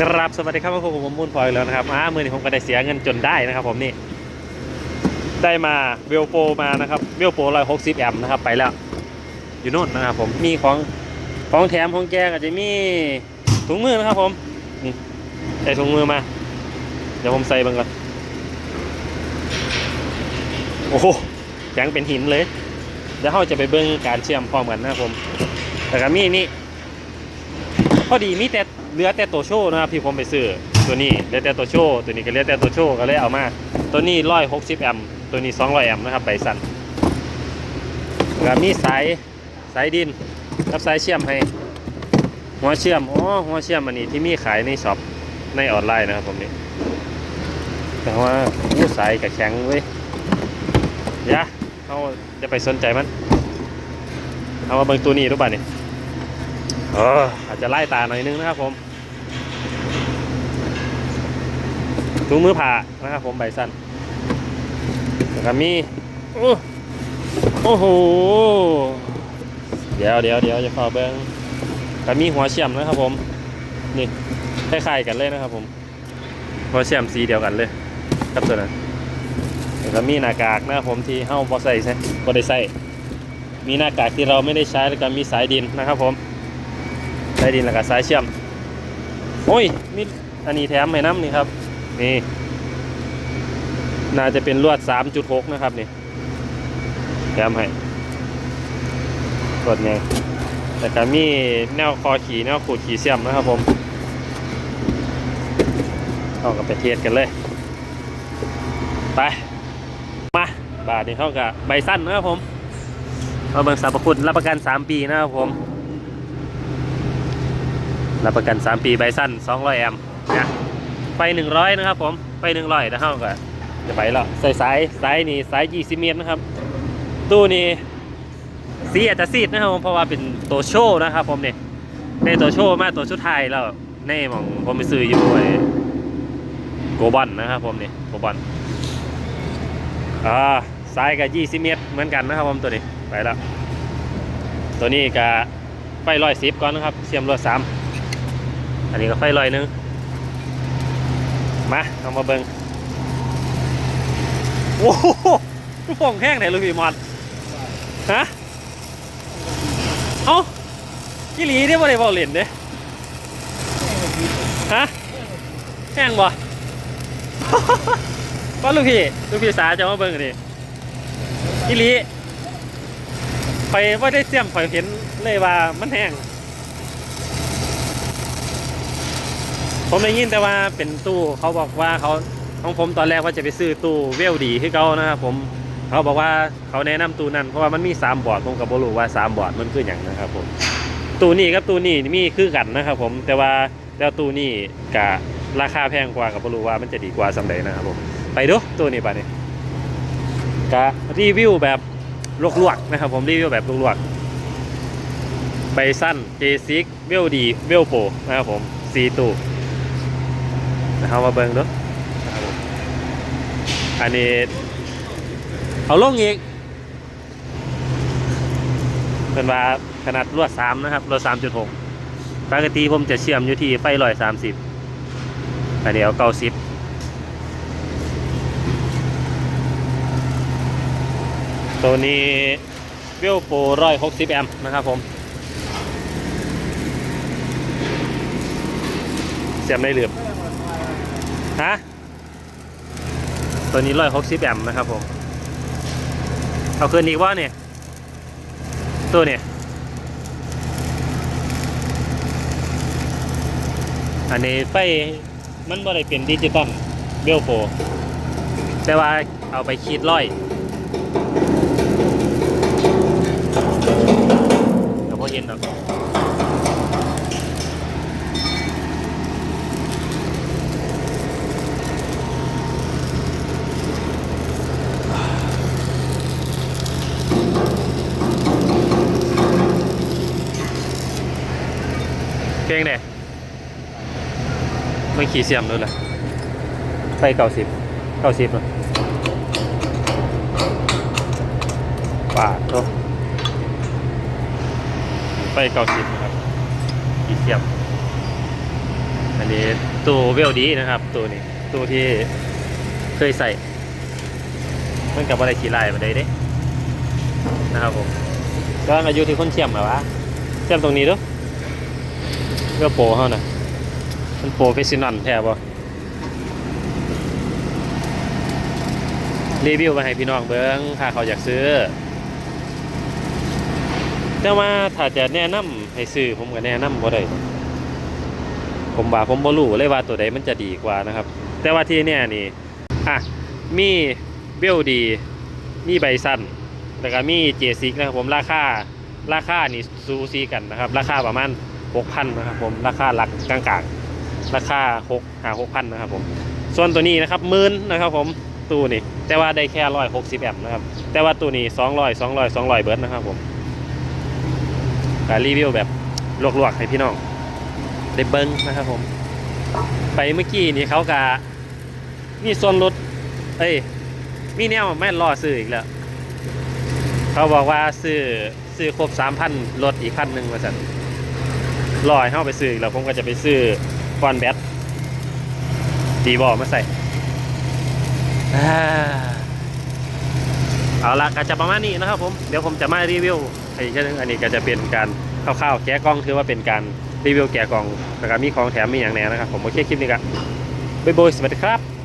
ครับ สวัสดีครับพวกผมมูลพลอยแล้วนะครับอ่ามือนี้ผมก็ได้เสียเงินจนได้นะครับ ผมนี่ได้มาเวลโปมานะครับเวลโปรร้อยหกสิบแอมนะครับ ไปแล้วอยู่โน่นนะครับ ผมมีของของแถมของแกก็จะมีถุงมือนะครับ ผมใส่ถุงมือมา เดี๋ยวผมใส่บังก่อนโอ้โหแข็งเป็นหินเลยเดี๋ยวเราจะไปเบิ้งการเชื่อมพร้อมกันนะครับผมแต่ก็มีนี่ พอดีมีแต่เหลือแต่ตัวโชว์นะครับที่ผมไปซื้อตัวนี้เหลือแต่ตัวโชว์ตัวนี้ก็เหลือแต่ตัวโชว์ก็เลยเอามาตัวนี้ร้อยหกสิบแอมป์ตัวนี้สองร้อยแอมป์นะครับใบสั่นแล้วมีสายสายดินกับสายเชื่อมให้ หัวเชื่อมอ๋อหัวเชื่อมอันนี้ที่มีขายในช็อปในออนไลน์นะครับผมนี่แต่ว่าผู้สายกับแข็งเว้ยยวเขาจะไปสนใจมันเอามาเบิ่งตัวนี้รู้ป่ะเนี่ย เอออาจจะไล่ตาหน่อยนึงนะครับผมถุงมือผ่านะครับผมใบสั้นแล้วก็มีโอ้โอ้โหเดี๋ยวเดี๋ยวเดี๋ยวจะขอเบิ้งก็มีหัวเชื่อมนะครับผม นี่คล้ายๆกันเลยนะครับผม หัวเชื่อมสีเดียวกันเลยกับตัวนั้นแล้วก็มีหน้ากากนะครับผมที่เฮ้าบอใส่ใช่บอได้ใส่ มีหน้ากากที่เราไม่ได้ใช้แล้วก็มีสายดินนะครับผม สายดินแล้วก็สายเชื่อม โอ้ยมีอันนี้แถมให้น้ำนี่ครับ นี่ น่าจะเป็นลวด 3.6 นะครับนี่ แถมให้กดไงแต่ก็มีแนวคอขี่แนวขูดขี่เชื่อมนะครับผมเอากับไปเทสกันเลย ไป มา บาทนี้เท่ากับใบสั้นนะครับผมเอาเบิ่งสรรพคุณรับประกัน 3 ปีนะครับผม รับประกัน 3 ปีใบสั้น200 แอมป์นะไฟ100 นะครับผมไฟ100นะเท่ากับจะไปแล้วใส่สายสายนี่สาย 20 เมตรนะครับ ตู้นี้สีอาจจะซีดนะครับผมเพราะว่าเป็นตัวโชว์นะครับผมเนี่ยในตัวโชว์มาตัวชุดไทยแล้วในมองผมไปซื้ออยู่ไอ้โกบอลนะครับผมเนี่ยโกบอลอ่าสายกับ20เมตรเหมือนกันนะครับผมตัวนี้ไปแล้ว ตัวนี้กับไฟร้อยสิบก่อนนะครับเสียมรวดสาม อันนี้ก็ไฟลอยหนึง มาเอามาเบิงโอ้โหลูกโงแห้งไหนลูกพี่มอดฮะเอ้ากี่หลีได้บ่ได้บอลเล่นเด้ฮะแห้งบ่ก็ลูกพี่ลูกพี่สาจะมาเบิ่งอันนี่กี่หลีข่อยว่าได้เสียมข่อยเห็นเลยว่ามันแห้ง ผมได้ยินแต่ว่าเป็นตู้เขาบอกว่าเขาของผมตอนแรกว่าจะไปซื้อตู้เวลดีให้เขานะครับผมเขาบอกว่าเขาแนะนำตู้นั้นเพราะว่ามันมีสามบอร์ดผมกับบรูว่าสามบอร์ดมันคืออย่างนะครับผมตู้นี้กับตู้นี้มีคือกันนะครับผมแต่ว่าแล้วตู้นี้กับราคาแพงกว่ากับบรูว่ามันจะดีกว่าสำเร็จนะครับผมไปดูตู้นี้ไปนี่กะรีวิวแบบลวกๆนะครับ ผมรีวิวแบบลวกๆใบสั้นเจซิกเวลดีเวลโปนะครับผมสีตู้ นะครับมาเบิ่งเดูนะครับผมอันนี้ เอาลงอีกเป็นว่าขนาดรวดสามนะครับรวดสามจุดหกปกติผมจะเชื่อมอยู่ที่ไฟร้อยสามสิบอันนี้เอาเก้าสิบตัวนี้เวลโปรร้อยหกสิบแอมป์นะครับผมเสียมได้เหลือบ ฮะ ตัวนี้ร้อยหกสิบแอมป์นะครับผม เอาคืนอีกว่าเนี่ย ตัวเนี่ย อันนี้ไฟมันบ่ได้เป็นดิจิตอลเบลโฟแต่ว่าเอาไปคีดร้อยเดี๋ยวพอเห็นหรอ เพลงเนี่ยมันขี่เสียมด้วยแหละไปเก้าสิบเก้าสิบเนาะปาดโตไปเก้าสิบนะครับขี่เสียม อันนี่ตู้เวลดีนะครับตู้นี้ตู้ที่เคยใส่มันกับอะไรขี่ไล่มาได้เด้นะครับผมก็อายุที่คนเชื่อมเหรอวะเชื่อมตรงนี้ดู เพื่อโปรเขานะมันโปรเฟชชั่นอลแท้บ่รีวิวมาให้พี่น้องเบิ้งถ้าเขาอยากซื้อ แต่ว่าถ้าจะแนะนำให้ซื้อผมก็แนะนำบ่ได้ผมว่าผมบ่รู้เลยว่าตัวใดมันจะดีกว่านะครับ แต่ว่าที่เนี่ยนี่อะมีเบลดี มีใบสั้นแล้วก็มีเจซิกนะครับผมราคาราคานี่ซูซีกันนะครับ ราคาประมาณ 6,000นนะครับผมราคาหลักกลางๆ ราคา6หา6,000นนะครับผมส่วนตัวนี้นะครับหมื่นนะครับผมตู้นี่แต่ว่าได้แค่160แอมป์นะครับแต่ว่าตัวนี้200 200 200เบิร์ดนะครับผมการรีวิวแบบลวกๆให้พี่น้องได้เบิ้งนะครับผม ไปเมื่อกี้นี่เขากะมีส่วนลดเอ้ยมีแนวแม่นรอซื้ออีกแล้วเขาบอกว่าซื้อซื้อครบสามพันลดอีกพันหนึ่งมาสั่น รอให้เข้าไปซื้อแล้วผมก็จะไปซื้อฟอนแบตดีบอมาใส่เอาละก็จะประมาณนี้นะครับผม เดี๋ยวผมจะมารีวิวอีกทีนึงอันนี้ก็จะเป็นการคร่าวๆแกะกล้องถือว่าเป็นการรีวิวแกะกล่องแล้วก็มีของแถมมีอย่างแน่นะครับผมโอเคคลิปนี้ก็บ๊ายบายสวัสดีครับ